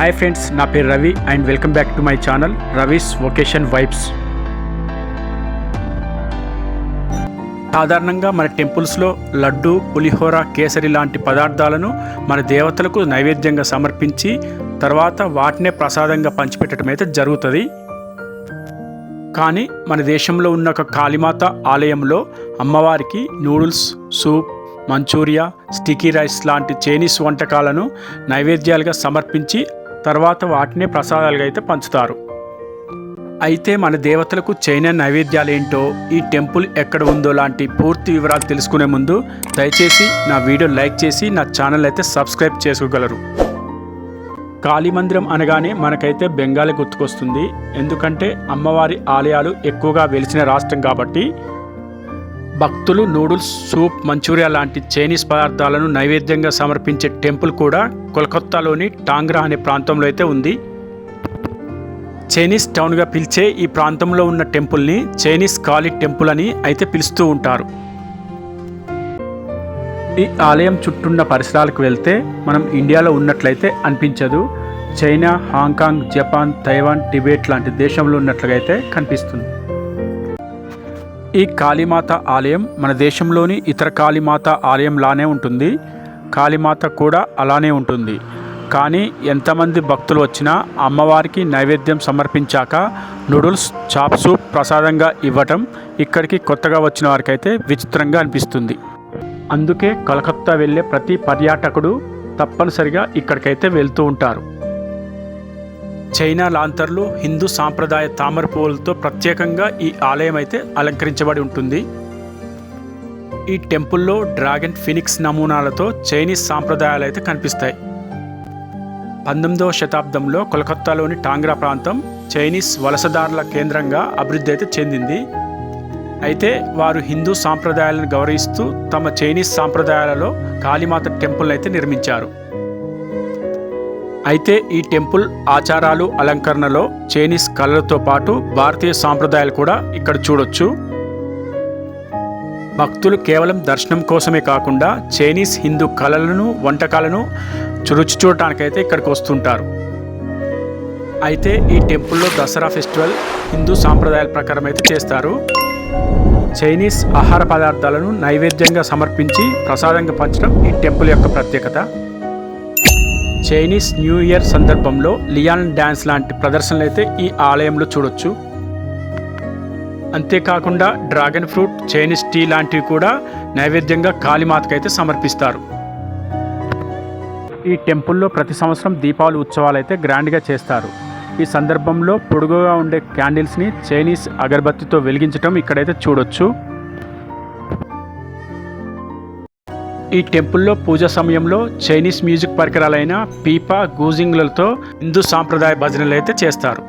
Hi friends నా పేరు Ravi and welcome back to my channel Ravi's vocation vibes సాధారణంగా మన టెంపుల్స్లో లడ్డు పులిహోర కేసరి లాంటి పదార్థాలను మన దేవతలకు నైవేద్యంగా సమర్పించి తర్వాత వాటినే ప్రసాదంగా పంచిపెట్టడం అయితే జరుగుతుంది. కానీ మన దేశంలో ఉన్న ఒక కాళీమాత ఆలయంలో అమ్మవారికి noodles soup manchuria sticky rice లాంటి చైనీస్ వంటకాలను నైవేద్యాలుగా సమర్పించి తర్వాత వాటినే ప్రసాదాలుగా అయితే పంచుతారు. అయితే మన దేవతలకు చైనా నైవేద్యాలు ఏంటో ఈ టెంపుల్ ఎక్కడ ఉందో లాంటి పూర్తి వివరాలు తెలుసుకునే ముందు దయచేసి నా వీడియో లైక్ చేసి నా ఛానల్ అయితే సబ్స్క్రైబ్ చేసుకోగలరు. కాళీ మందిరం అనగానే మనకైతే బెంగాలీ గుర్తుకొస్తుంది. ఎందుకంటే అమ్మవారి ఆలయాలు ఎక్కువగా వెలిసిన రాష్ట్రం కాబట్టి భక్తులు నూడుల్స్ సూప్ మంచూరియా లాంటి చైనీస్ పదార్థాలను నైవేద్యంగా సమర్పించే టెంపుల్ కూడా కోల్కత్తాలోని టాంగ్రా అనే ప్రాంతంలో అయితే ఉంది. చైనీస్ టౌన్గా పిలిచే ఈ ప్రాంతంలో ఉన్న టెంపుల్ని చైనీస్ కాళీ టెంపుల్ అని అయితే పిలుస్తూ ఉంటారు. ఈ ఆలయం చుట్టూన్న పరిసరాలకు వెళ్తే మనం ఇండియాలో ఉన్నట్లయితే అనిపించదు. China Hong Kong Japan Taiwan Tibet లాంటి దేశంలో ఉన్నట్లుగా అయితే కనిపిస్తుంది. ఈ కాళీమాత ఆలయం మన దేశంలోని ఇతర కాళీమాత ఆలయంలానే ఉంటుంది. కాళీమాత కూడా అలానే ఉంటుంది. కానీ ఎంతమంది భక్తులు వచ్చినా అమ్మవారికి నైవేద్యం సమర్పించాక నూడుల్స్ చాప్ సూప్ ప్రసాదంగా ఇవ్వటం ఇక్కడికి కొత్తగా వచ్చిన వారికైతే విచిత్రంగా అనిపిస్తుంది. అందుకే కలకత్తా వెళ్ళే ప్రతి పర్యాటకుడు తప్పనిసరిగా ఇక్కడికైతే వెళ్తూ ఉంటారు. చైనా లాంతర్లు హిందూ సాంప్రదాయ తామర పువ్వులతో ప్రత్యేకంగా ఈ ఆలయం అయితే అలంకరించబడి ఉంటుంది. ఈ టెంపుల్లో డ్రాగన్ ఫినిక్స్ నమూనాలతో చైనీస్ సాంప్రదాయాలు అయితే కనిపిస్తాయి. పంతొమ్మిదవ శతాబ్దంలో కోల్కత్తాలోని టాంగ్రా ప్రాంతం చైనీస్ వలసదారుల కేంద్రంగా అభివృద్ధి అయితే చెందింది. అయితే వారు హిందూ సాంప్రదాయాలను గౌరవిస్తూ తమ చైనీస్ సాంప్రదాయాలలో కాళీమాత టెంపుల్ అయితే నిర్మించారు. అయితే ఈ టెంపుల్ ఆచారాలు అలంకరణలో చైనీస్ కళలతో పాటు భారతీయ సాంప్రదాయాలు కూడా ఇక్కడ చూడొచ్చు. భక్తులు కేవలం దర్శనం కోసమే కాకుండా చైనీస్ హిందూ కళలను వంటకాలను రుచి చూడటానికైతే ఇక్కడికి వస్తుంటారు. అయితే ఈ టెంపుల్లో దసరా ఫెస్టివల్ హిందూ సాంప్రదాయాల ప్రకారం అయితే చేస్తారు. చైనీస్ ఆహార పదార్థాలను నైవేద్యంగా సమర్పించి ప్రసాదంగా పంచడం ఈ టెంపుల్ యొక్క ప్రత్యేకత. చైనీస్ న్యూ ఇయర్ సందర్భంలో లియాన్ డ్యాన్స్ లాంటి ప్రదర్శనలు అయితే ఈ ఆలయంలో చూడొచ్చు. అంతేకాకుండా డ్రాగన్ ఫ్రూట్ చైనీస్ టీ లాంటివి కూడా నైవేద్యంగా కాళీమాతకైతే సమర్పిస్తారు. ఈ టెంపుల్లో ప్రతి సంవత్సరం దీపావళి ఉత్సవాలు అయితే గ్రాండ్గా చేస్తారు. ఈ సందర్భంలో పొడుగుగా ఉండే క్యాండిల్స్ని చైనీస్ అగరబత్తితో వెలిగించడం ఇక్కడైతే చూడొచ్చు. ఈ టెంపుల్లో పూజ సమయంలో చైనీస్ మ్యూజిక్ పరికరాలైన పీపా గూజింగ్లతో హిందూ సాంప్రదాయ భజనలు అయితే చేస్తారు.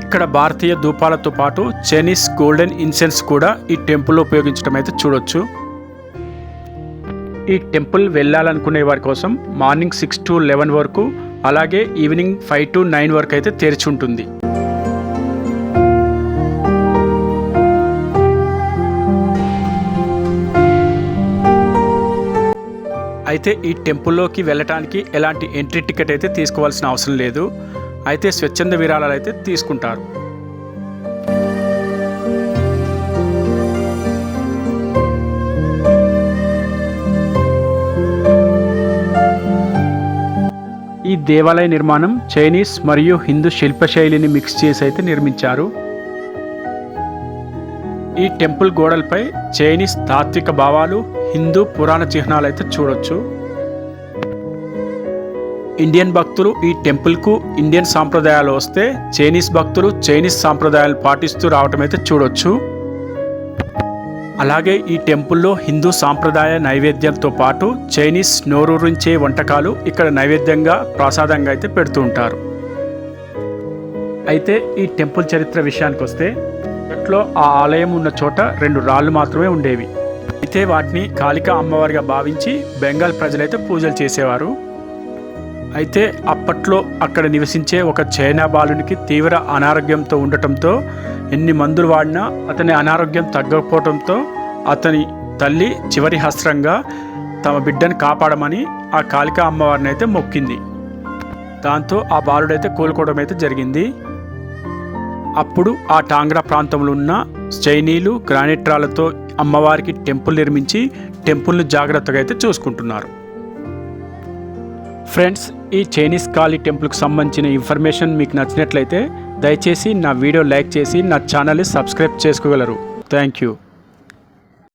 ఇక్కడ భారతీయ ధూపాలతో పాటు చైనీస్ గోల్డెన్ ఇన్సెన్స్ కూడా ఈ టెంపుల్లో ఉపయోగించడం అయితే చూడొచ్చు. ఈ టెంపుల్ వెళ్ళాలనుకునే వారి కోసం మార్నింగ్ సిక్స్ టు లెవెన్ వరకు అలాగే ఈవినింగ్ ఫైవ్ టు నైన్ వరకు అయితే తెరిచి ఉంటుంది. అయితే ఈ టెంపుల్లోకి వెళ్ళటానికి ఎలాంటి ఎంట్రీ టికెట్ అయితే తీసుకోవాల్సిన అవసరం లేదు. అయితే స్వచ్ఛంద విరాళాలు అయితే తీసుకుంటారు. ఈ దేవాలయ నిర్మాణం చైనీస్ మరియు హిందూ శిల్పశైలిని మిక్స్ చేసి అయితే నిర్మించారు. ఈ టెంపుల్ గోడలపై చైనీస్ తాత్విక భావాలు హిందూ పురాణ చిహ్నాలు అయితే చూడొచ్చు. ఇండియన్ భక్తులు ఈ టెంపుల్కు ఇండియన్ సాంప్రదాయాలు వస్తే చైనీస్ భక్తులు చైనీస్ సాంప్రదాయాలు పాటిస్తూ రావటం అయితే చూడొచ్చు. అలాగే ఈ టెంపుల్లో హిందూ సాంప్రదాయ నైవేద్యంతో పాటు చైనీస్ నోరూరించే వంటకాలు ఇక్కడ నైవేద్యంగా ప్రసాదంగా అయితే పెడుతూ ఉంటారు. అయితే ఈ టెంపుల్ చరిత్ర విషయానికి వస్తే అట్లో ఆ ఆలయం ఉన్న చోట రెండు రాళ్ళు మాత్రమే ఉండేవి. అయితే వాటిని కాళిక అమ్మవారిగా భావించి బెంగాల్ ప్రజలైతే పూజలు చేసేవారు. అయితే అప్పట్లో అక్కడ నివసించే ఒక చైనా బాలునికి తీవ్ర అనారోగ్యంతో ఉండటంతో ఎన్ని మందులు వాడినా అతని అనారోగ్యం తగ్గకపోవడంతో అతని తల్లి చివరి హస్త్రంగా తమ బిడ్డను కాపాడమని ఆ కాళికా అమ్మవారిని అయితే మొక్కింది. దాంతో ఆ బాలుడైతే కోలుకోవడం అయితే జరిగింది. అప్పుడు ఆ టాంగ్రా ప్రాంతంలో ఉన్న చైనీలు గ్రానైట్ రాళ్ళతో అమ్మవారికి టెంపుల్ నిర్మించి టెంపుల్ను జాగ్రత్తగా అయితే చూసుకుంటున్నారు. ఫ్రెండ్స్ ఈ చైనీస్ కాళీ టెంపుల్కి సంబంధించిన ఇన్ఫర్మేషన్ మీకు నచ్చినట్లయితే దయచేసి నా వీడియో లైక్ చేసి నా ఛానల్ని సబ్స్క్రైబ్ చేసుకోగలరు. Thank you.